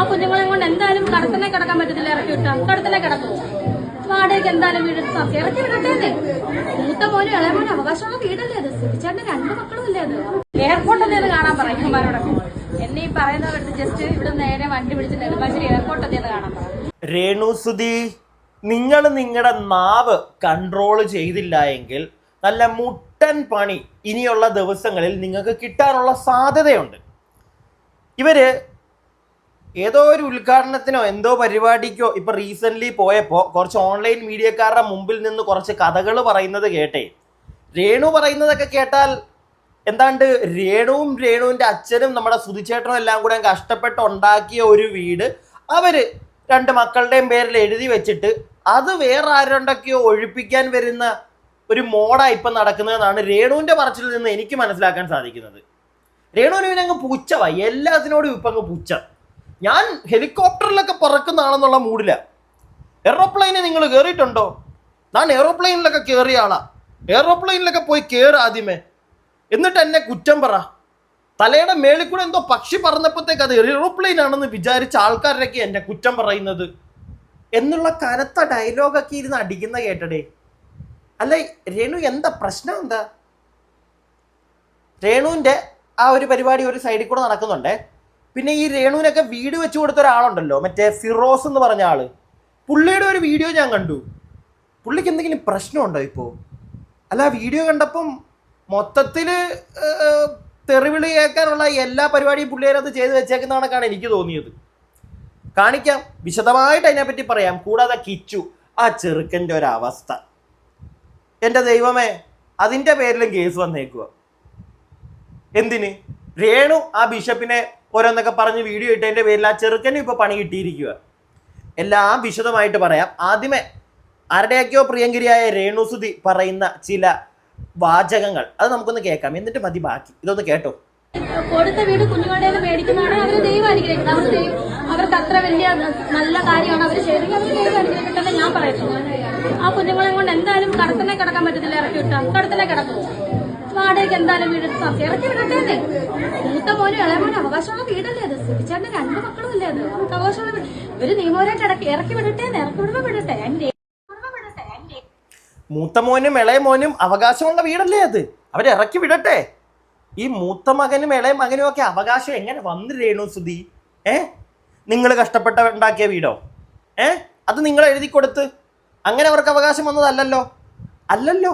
ആ കുഞ്ഞുങ്ങളെ കൊണ്ട് എന്തായാലും കടത്തിനെ കിടക്കാൻ പറ്റത്തില്ല ഇറക്കി വിട്ടാ. കടത്തനെ കിടക്കും. വാടകയ്ക്ക് എന്തായാലും വീട് താമസം ഇറക്കി വിടട്ടേന്ന് മൂത്ത മോനും ഇളയ മോനും അവകാശമുള്ള വീടല്ലേ അത് സിരിച്ചേട്ടന് രണ്ട് മക്കളും അല്ലേ അത് എയർപോർട്ട് നിന്ന് കാണാൻ പറയുമാരോടൊക്കെ എന്നെ ഈ പറയുന്നവരുടെ ജസ്റ്റ് ഇവിടെ നേരെ വണ്ടി പിടിച്ച് നെടുമ്പാശ്ശേരി എയർപോർട്ടിൽ നിന്ന് കാണാൻ പറ. രേണുസുതി നിങ്ങൾ നിങ്ങളുടെ നാവ് കൺട്രോൾ ചെയ്തില്ല എങ്കിൽ നല്ല മുട്ടൻ പണി ഇനിയുള്ള ദിവസങ്ങളിൽ നിങ്ങൾക്ക് കിട്ടാനുള്ള സാധ്യതയുണ്ട്. ഇവർ ഏതോ ഒരു ഉദ്ഘാടനത്തിനോ എന്തോ പരിപാടിക്കോ ഇപ്പൊ റീസെന്റ് പോയപ്പോൾ കുറച്ച് ഓൺലൈൻ മീഡിയക്കാരുടെ മുമ്പിൽ നിന്ന് കുറച്ച് കഥകൾ പറയുന്നത് കേട്ടേ. രേണു പറയുന്നതൊക്കെ കേട്ടാൽ എന്താണ്ട് രേണുവും രേണുവിന്റെ അച്ഛനും നമ്മുടെ സുധിച്ചേട്ടനും എല്ലാം കൂടെ കഷ്ടപ്പെട്ട് ഉണ്ടാക്കിയ ഒരു വീട് അവർ രണ്ട് മക്കളുടെയും പേരിൽ എഴുതി വെച്ചിട്ട് അത് വേറെ ആരുണ്ടൊക്കെയോ ഒഴിപ്പിക്കാൻ വരുന്ന ഒരു മോഡാ ഇപ്പം നടക്കുന്നതെന്നാണ് രേണുവിന്റെ പറച്ചിൽ നിന്ന് എനിക്ക് മനസ്സിലാക്കാൻ സാധിക്കുന്നത്. രേണുവിന് അങ്ങ് പുച്ഛവായി. എല്ലാത്തിനോടും ഇപ്പം അങ്ങ് പുച്ഛ. ഞാൻ ഹെലികോപ്റ്ററിലൊക്കെ പറക്കുന്നതാണെന്നുള്ള മൂഡില. എയറോപ്ലെയിനിൽ നിങ്ങൾ കയറിയിട്ടുണ്ടോ ഞാൻ എയറോപ്ലെയിനിലൊക്കെ കയറിയ ആളാ. എയറോപ്ലെയിനിലൊക്കെ പോയി കയറി ആദ്യമേ. എന്നിട്ട് എന്നെ കുറ്റം പറ. തലയുടെ മേളിൽ കൂടെ എന്തോ പക്ഷി പറന്നപ്പോഴത്തേക്ക് അത് എയറോപ്ലെയിൻ ആണെന്ന് വിചാരിച്ച ആൾക്കാരൊക്കെ എന്നെ കുറ്റം പറയുന്നത്. എന്നുള്ള കനത്ത ഡയലോഗൊക്കെ ഇരുന്ന് അടിക്കുന്ന കേട്ടടേ. അല്ല രേണു എന്താ പ്രശ്നം എന്താ? രേണുവിന്റെ ആ ഒരു പരിപാടി ഒരു സൈഡിൽ കൂടെ നടക്കുന്നുണ്ടേ. പിന്നെ ഈ രേണുവിനൊക്കെ വീട് വെച്ച് കൊടുത്ത ഒരാളുണ്ടല്ലോ മറ്റേ ഫിറോസ് എന്ന് പറഞ്ഞ ആൾ. പുള്ളിയുടെ ഒരു വീഡിയോ ഞാൻ കണ്ടു. പുള്ളിക്ക് എന്തെങ്കിലും പ്രശ്നമുണ്ടോ ഇപ്പോൾ അല്ല വീഡിയോ കണ്ടപ്പം മൊത്തത്തിൽ തെറിവിളി കേൾക്കാനുള്ള എല്ലാ പരിപാടിയും പുള്ളിയരത് ചെയ്ത് വെച്ചേക്കുന്ന എനിക്ക് തോന്നിയത്. കാണിക്കാം. വിശദമായിട്ട് അതിനെപ്പറ്റി പറയാം. കൂടാതെ കിച്ചു ആ ചെറുക്കന്റെ ഒരവസ്ഥ. എന്റെ ദൈവമേ അതിന്റെ പേരിലും കേസ് വന്നേക്കുക എന്തിന്? രേണു ആ ബിഷപ്പിനെ ഓരോന്നൊക്കെ പറഞ്ഞ് വീഡിയോ ഇട്ടതിന്റെ പേരിൽ ആ ചെറുക്കനും ഇപ്പോൾ പണി കിട്ടിയിരിക്കുക എല്ലാം വിശദമായിട്ട് പറയാം. ആദ്യമേ ആരുടെയൊക്കെയോ പ്രിയങ്കരിയായ രേണുസുതി പറയുന്ന ചില വാചകങ്ങൾ അത് നമുക്കൊന്ന് കേൾക്കാം. എന്നിട്ട് മതി ബാക്കി. ഇതൊന്ന് കേട്ടോ. കൊടുത്ത വീട് കുഞ്ഞുങ്ങളുടെ മേടിക്കുന്നതാണ് അവർ ദൈവം അനുഗ്രഹിക്കുന്നത് അവർക്ക് അത്ര വലിയ നല്ല കാര്യമാണ് അവർ ചെയ്തെങ്കിൽ ഞാൻ പറയുന്നു ആ കുഞ്ഞുങ്ങളെ കൊണ്ട് എന്തായാലും കടത്തനെ കിടക്കാൻ പറ്റത്തില്ല. ഇറക്കി വിട്ടാൽ കടത്തനെ കിടക്കും. വാടകയ്ക്ക് എന്തായാലും വീട്? താമസം ഇറക്കി മൂത്ത മോനും ഇളയ മോനും അവകാശമുള്ള വീടല്ലേ അത്? സിരിച്ചേട്ടന് രണ്ട് മക്കളും അല്ലേ അത് അവകാശമുള്ള വീട്. ഒരു നിയമപരമായിട്ട് ഇടയ്ക്ക് ഇറക്കി വിടട്ടേന്ന് ഇറക്കി വിടുമ്പോ വിടട്ടെ. എന്റെ മൂത്ത മോനും ഇളയ മോനും അവകാശമുള്ള വീടല്ലേ അത്? അവരിറക്കി വിടട്ടെ. ഈ മൂത്ത മകനും ഇളയ മകനും ഒക്കെ അവകാശം എങ്ങനെ വന്നു രേണു സുധി? ഏ? നിങ്ങൾ കഷ്ടപ്പെട്ട ഉണ്ടാക്കിയ വീടോ? ഏ? അത് നിങ്ങൾ എഴുതി കൊടുത്ത് അങ്ങനെ അവർക്ക് അവകാശം വന്നതല്ലല്ലോ? അല്ലല്ലോ?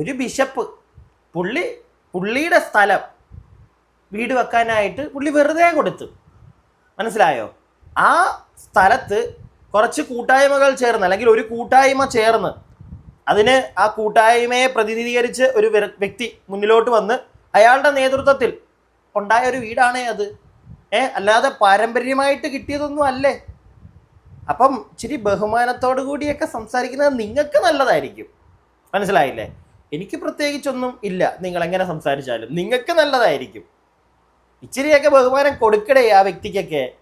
ഒരു ബിഷപ്പ് പുള്ളി പുള്ളിയുടെ സ്ഥലം വീട് വെക്കാനായിട്ട് പുള്ളി വെറുതെ കൊടുത്തു. മനസ്സിലായോ? ആ സ്ഥലത്ത് കുറച്ച് കൂട്ടായ്മകൾ ചേർന്ന് അല്ലെങ്കിൽ ഒരു കൂട്ടായ്മ ചേർന്ന് അതിന് ആ കൂട്ടായ്മയെ പ്രതിനിധീകരിച്ച് ഒരു വ്യക്തി മുന്നിലോട്ട് വന്ന് അയാളുടെ നേതൃത്വത്തിൽ ഉണ്ടായ ഒരു വീടാണേ അത്. ഏ അല്ലാതെ പാരമ്പര്യമായിട്ട് കിട്ടിയതൊന്നും അല്ലേ? അപ്പം ഇച്ചിരി ബഹുമാനത്തോടു കൂടിയൊക്കെ സംസാരിക്കുന്നത് നിങ്ങൾക്ക് നല്ലതായിരിക്കും. മനസ്സിലായില്ലേ? എനിക്ക് പ്രത്യേകിച്ചൊന്നും ഇല്ല. നിങ്ങൾ എങ്ങനെ സംസാരിച്ചാലും. നിങ്ങൾക്ക് നല്ലതായിരിക്കും. ഇച്ചിരിയൊക്കെ ബഹുമാനം കൊടുക്കടേ ആ വ്യക്തിക്കൊക്കെ.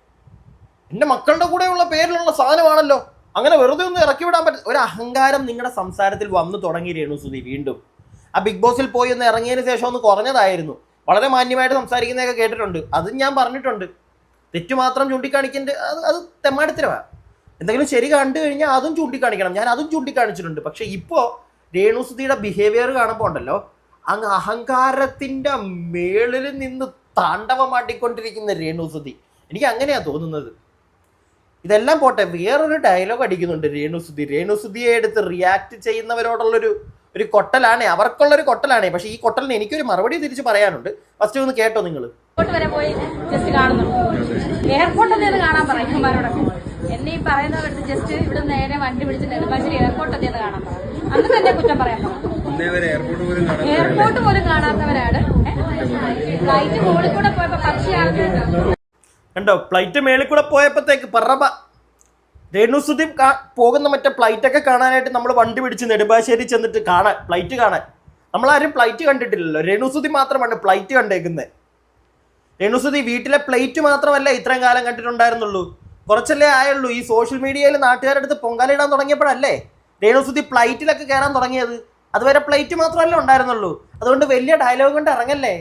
എന്റെ മക്കളുടെ കൂടെയുള്ള പേരിലുള്ള സാധനമാണല്ലോ. അങ്ങനെ വെറുതെ ഒന്നും ഇറക്കി വിടാൻ പറ്റും ഒരു അഹങ്കാരം നിങ്ങളുടെ സംസാരത്തിൽ വന്നു തുടങ്ങി രേണു സുധി വീണ്ടും. ആ ബിഗ് ബോസിൽ പോയി ഒന്ന് ഇറങ്ങിയതിന് ശേഷം ഒന്ന് കുറഞ്ഞതായിരുന്നു. വളരെ മാന്യമായിട്ട് സംസാരിക്കുന്നതൊക്കെ കേട്ടിട്ടുണ്ട്. അതും ഞാൻ പറഞ്ഞിട്ടുണ്ട്. തെറ്റു മാത്രം ചൂണ്ടിക്കാണിക്കേണ്ട അത് അത് തെമ്മാടിത്തരമാണ് എന്തെങ്കിലും ശരി കണ്ടു കഴിഞ്ഞാൽ അതും ചൂണ്ടിക്കാണിക്കണം. ഞാൻ അതും ചൂണ്ടിക്കാണിച്ചിട്ടുണ്ട്. പക്ഷേ ഇപ്പോൾ രേണുസുതിയുടെ ബിഹേവിയർ കാണുമ്പോൾ ഉണ്ടല്ലോ അങ്ങ് അഹങ്കാരത്തിന്റെ മേളിൽ നിന്ന് താണ്ഡവമാട്ടിക്കൊണ്ടിരിക്കുന്ന രേണുസുതി. എനിക്ക് അങ്ങനെയാണ് തോന്നുന്നത്. ഇതെല്ലാം പോട്ടെ വേറൊരു ഡയലോഗ് അടിക്കുന്നുണ്ട് രേണുസുതി. രേണുസുതിയെ എടുത്ത് റിയാക്ട് ചെയ്യുന്നവരോടുള്ളൊരു ഒരു കൊട്ടലാണ് അവർക്കുള്ളൊരു കൊട്ടലാണ്. പക്ഷേ ഈ കൊട്ടലിന് എനിക്കൊരു മറുപടി തിരിച്ച് പറയാനുണ്ട്. ഫസ്റ്റ് ഒന്ന് കേട്ടോ നിങ്ങൾ വരെ പോയി ജസ്റ്റ് എയർപോർട്ടിൽ നിന്ന് കാണാൻ പറയും എന്നെ ഈ പറയുന്നവരുടെ ജസ്റ്റ് ഇവിടെ നേരെ വണ്ടി പിടിച്ച് നെടുമ്പാശ്ശേരി എയർപോർട്ടിൽ നിന്ന് കാണാൻ പറ അന്ന് തന്നെ കുറ്റം പറയാൻ പറ ഇന്നേ വരെ എയർപോർട്ട് പോലും കാണാത്തവരാണ്. ഫ്ലൈറ്റ് മുകളിൽ കൂടെ പോയപ്പോ പക്ഷിയാണ് കണ്ടോ? ഫ്ലൈറ്റ് മേളിൽ കൂടെ പോയപ്പോഴത്തേക്ക് പറബ രേണുസുതി കാ- പോകുന്ന മറ്റേ ഫ്ലൈറ്റ് ഒക്കെ കാണാനായിട്ട് നമ്മൾ വണ്ടി പിടിച്ച് നെടുമ്പാശ്ശേരി ചെന്നിട്ട് കാണാൻ ഫ്ലൈറ്റ് കാണാൻ. നമ്മളാരും ഫ്ലൈറ്റ് കണ്ടിട്ടില്ലല്ലോ. രേണുസുതി മാത്രമാണ് ഫ്ലൈറ്റ് കണ്ടേക്കുന്നത്. രേണുസുതി വീട്ടിലെ പ്ലേറ്റ് മാത്രമല്ല ഇത്രയും കാലം കണ്ടിട്ടുണ്ടായിരുന്നുള്ളൂ. കുറച്ചല്ലേ ആയുള്ളൂ. ഈ സോഷ്യൽ മീഡിയയിൽ നാട്ടുകാരുടെ അടുത്ത് പൊങ്കാലിടാൻ തുടങ്ങിയപ്പോഴല്ലേ? രേണുസുതി ഫ്ലൈറ്റിലൊക്കെ കയറാൻ തുടങ്ങിയത്. അതുവരെ പ്ലേറ്റ് മാത്രമല്ലേ ഉണ്ടായിരുന്നുള്ളൂ. അതുകൊണ്ട് വലിയ ഡയലോഗ് കൊണ്ട് ഇറങ്ങല്ലേ?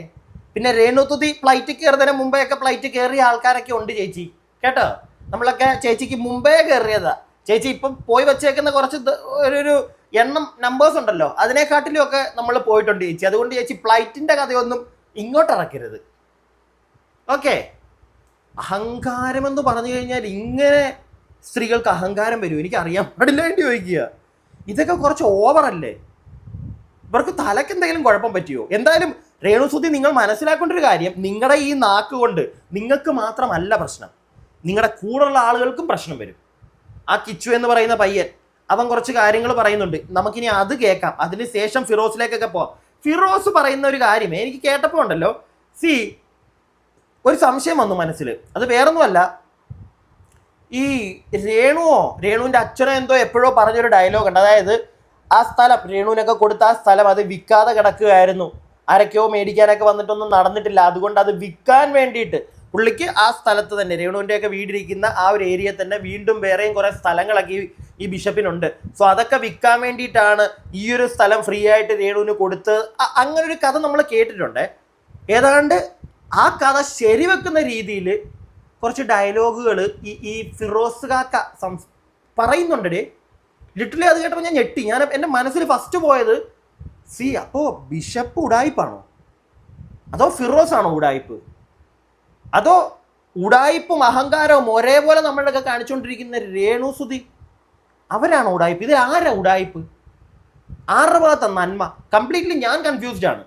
പിന്നെ രേണുതുതി ഫ്ലൈറ്റ് കയറുന്നതിന് മുമ്പേ ഒക്കെ ഫ്ലൈറ്റ് കയറിയ ആൾക്കാരൊക്കെ ഉണ്ട് ചേച്ചി. കേട്ടോ? നമ്മളൊക്കെ ചേച്ചിക്ക് മുമ്പേ കയറിയതാ ചേച്ചി ഇപ്പം പോയി വെച്ചേക്കുന്ന കുറച്ച് ഒരു എണ്ണം നമ്പേഴ്സ് ഉണ്ടല്ലോ. അതിനെക്കാട്ടിലും ഒക്കെ നമ്മൾ പോയിട്ടുണ്ട് ചേച്ചി. അതുകൊണ്ട് ചേച്ചി ഫ്ലൈറ്റിന്റെ കഥയൊന്നും ഇങ്ങോട്ട് ഇറക്കരുത്. ഓക്കെ? അഹങ്കാരം എന്ന് പറഞ്ഞു കഴിഞ്ഞാൽ ഇങ്ങനെ സ്ത്രീകൾക്ക് അഹങ്കാരം വരും. എനിക്ക് അറിയാൻ പാടില്ല വേണ്ടി ചോദിക്കുക. ഇതൊക്കെ കുറച്ച് ഓവറല്ലേ ഇവർക്ക് തലക്ക് എന്തെങ്കിലും കുഴപ്പം പറ്റിയോ? എന്തായാലും രേണുസുതി നിങ്ങൾ മനസ്സിലാക്കേണ്ട ഒരു കാര്യം നിങ്ങളുടെ ഈ നാക്ക് കൊണ്ട് നിങ്ങൾക്ക് മാത്രമല്ല പ്രശ്നം. നിങ്ങളുടെ കൂടെയുള്ള ആളുകൾക്കും പ്രശ്നം വരും. ആ കിച്ചു എന്ന് പറയുന്ന പയ്യൻ അവൻ കുറച്ച് കാര്യങ്ങൾ പറയുന്നുണ്ട്. നമുക്കിനി അത് കേൾക്കാം. അതിന് ശേഷം ഫിറോസിലേക്കൊക്കെ പോവാം. ഫിറോസ് പറയുന്ന ഒരു കാര്യം എനിക്ക് കേട്ടപ്പോൾ ഉണ്ടല്ലോ. സി ഒരു സംശയം വന്നു മനസ്സിൽ അത് വേറൊന്നുമല്ല. ഈ രേണുവോ രേണുവിന്റെ അച്ഛനോ എന്തോ എപ്പോഴോ പറഞ്ഞൊരു ഡയലോഗ് ഉണ്ട്. അതായത് ആ സ്ഥലം രേണുവിനൊക്കെ കൊടുത്ത ആ സ്ഥലം അത് വിൽക്കാതെ കിടക്കുകയായിരുന്നു. ആരൊക്കെയോ മേടിക്കാനൊക്കെ വന്നിട്ടൊന്നും നടന്നിട്ടില്ല. അതുകൊണ്ട് അത് വിൽക്കാൻ വേണ്ടിയിട്ട് പുള്ളിക്ക് ആ സ്ഥലത്ത് തന്നെ രേണുവിന്റെയൊക്കെ വീടിരിക്കുന്ന ആ ഒരു ഏരിയ തന്നെ വീണ്ടും വേറെയും കുറേ സ്ഥലങ്ങളൊക്കെ ഈ- ബിഷപ്പിനുണ്ട്. സോ അതൊക്കെ വിൽക്കാൻ വേണ്ടിയിട്ടാണ് ഈ ഒരു സ്ഥലം ഫ്രീ ആയിട്ട് രേണുവിന് കൊടുത്ത് അങ്ങനൊരു കഥ നമ്മൾ കേട്ടിട്ടുണ്ട്. ഏതാണ്ട് ആ കഥ ശരിവെക്കുന്ന രീതിയിൽ കുറച്ച് ഡയലോഗുകൾ ഈ ഈ ഫിറോസ് കാക്ക സംസ് പറയുന്നുണ്ടേ ലിറ്ററലി അത് കേട്ടപ്പോൾ ഞാൻ ഞെട്ടി. ഞാൻ എന്റെ മനസ്സിൽ ഫസ്റ്റ് പോയത് സി അപ്പോൾ ബിഷപ്പ് ഉടായിപ്പാണോ? അതോ ഫിറോസ് ആണോ ഉടായിപ്പ്? അതോ ഉടായിപ്പും അഹങ്കാരവും ഒരേപോലെ നമ്മളൊക്കെ കാണിച്ചുകൊണ്ടിരിക്കുന്ന രേണു സുതി അവരാണോ ഉടായിപ്പ്? ഇത് ആരാ ഉടായിപ്പ്? ആരുടെ ഭാഗത്ത നന്മ. കംപ്ലീറ്റ്ലി ഞാൻ കൺഫ്യൂസ്ഡ് ആണ്.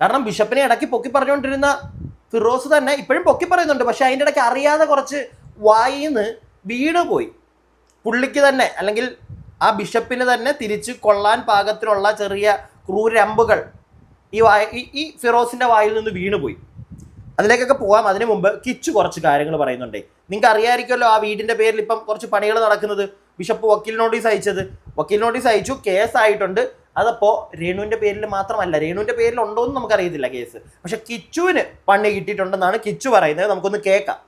കാരണം ബിഷപ്പിനെ ഇടയ്ക്ക് പൊക്കി പറഞ്ഞുകൊണ്ടിരുന്ന ഫിറോസ് തന്നെ ഇപ്പോഴും പൊക്കി പറയുന്നുണ്ട്. പക്ഷെ അതിന്റെ ഇടയ്ക്ക് അറിയാതെ കുറച്ച് വായിന്ന് വീണ് പോയി. പുള്ളിക്ക് തന്നെ അല്ലെങ്കിൽ ആ ബിഷപ്പിന് തന്നെ തിരിച്ച് കൊള്ളാൻ പാകത്തിലുള്ള ചെറിയ ക്രൂരമ്പുകൾ ഈ വായ ഈ- ഫിറോസിന്റെ വായിൽ നിന്ന് വീണുപോയി അതിലേക്കൊക്കെ പോകാം അതിനു മുമ്പ് കിച്ചു കുറച്ച് കാര്യങ്ങൾ പറയുന്നുണ്ട്. നിങ്ങൾക്ക് അറിയാമായിരിക്കുമല്ലോ ആ വീടിന്റെ പേരിൽ ഇപ്പം കുറച്ച് പണികൾ നടക്കുന്നത്. ബിഷപ്പ് വക്കീൽ നോട്ടീസ് അയച്ചത് വക്കീൽ നോട്ടീസ് അയച്ചു കേസ് ആയിട്ടുണ്ട് അതപ്പോ രേണുവിന്റെ പേരിൽ മാത്രമല്ല രേണുവിന്റെ പേരിൽ ഉണ്ടോ എന്ന് നമുക്കറിയത്തില്ല കേസ്. പക്ഷെ കിച്ചുവിന് പണി കിട്ടിയിട്ടുണ്ടെന്നാണ് കിച്ചു പറയുന്നത്. നമുക്കൊന്ന് കേൾക്കാം.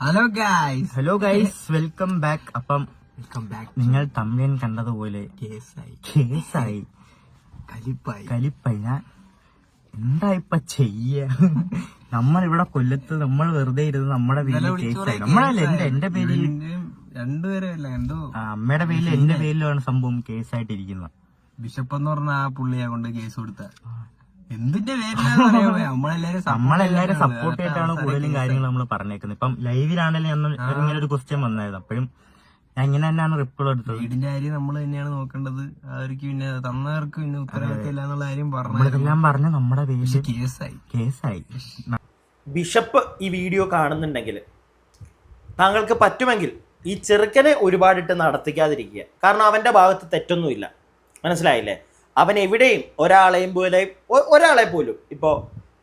Hello guys hello guys welcome back അപ്പം വെൽക്കം ബാക്ക് നിങ്ങൾ തമ്മിൽ കണ്ടതുപോലെ കേസായി കേസായി. കലിപ്പായി. കലിപ്പായി. ഞാൻ എന്താ ഇപ്പൊ ചെയ്യ? നമ്മളിവിടെ കൊല്ലത്ത് നമ്മൾ വെറുതെ ഇരുന്ന് നമ്മുടെ പേരിൽ കേസായി. നമ്മളല്ല എന്റെ. എന്റെ പേരിൽ? രണ്ടുപേരും എന്തോ അമ്മയുടെ പേരിൽ എന്റെ പേരിലാണ് സംഭവം കേസായിട്ടിരിക്കുന്നത്. ബിഷപ്പ് എന്ന് പറഞ്ഞ ആ പുള്ളിയെ കൊണ്ട് കേസ് കൊടുത്ത. എന്തിന്റെ നമ്മളെല്ലാരും. സപ്പോർട്ട് ആയിട്ടാണ് കൂടുതലും കാര്യങ്ങൾ നമ്മൾ പറഞ്ഞേക്കുന്നത്. ഇപ്പം ലൈവിലാണെങ്കിലും ഇങ്ങനെ ഒരു ക്വസ്റ്റ്യൻ വന്നായിരുന്നു അപ്പോഴും ഞാൻ ഇങ്ങനെ തന്നെയാണ് റിപ്ലൈ എടുത്തത്. വീടിന്റെ കാര്യം നമ്മൾ തന്നെയാണ് നോക്കേണ്ടത്. അവർക്ക് പിന്നെ തന്നവർക്ക് പിന്നെ ഉത്തരവാദിത്തമില്ല എന്നുള്ള കാര്യം പറഞ്ഞു പറഞ്ഞ പറഞ്ഞ് നമ്മുടെ കേസായി. കേസായി. ബിഷപ്പ് ഈ വീഡിയോ കാണുന്നുണ്ടെങ്കിൽ താങ്കൾക്ക് പറ്റുമെങ്കിൽ ഈ ചെറുക്കനെ ഒരുപാടിട്ട് നടത്തിക്കാതിരിക്കുക. കാരണം അവന്റെ ഭാഗത്ത് തെറ്റൊന്നുമില്ല. മനസ്സിലായില്ലേ? അവൻ എവിടെയും ഒരാളെയും പോലെ ഒരാളെ പോലും. ഇപ്പോൾ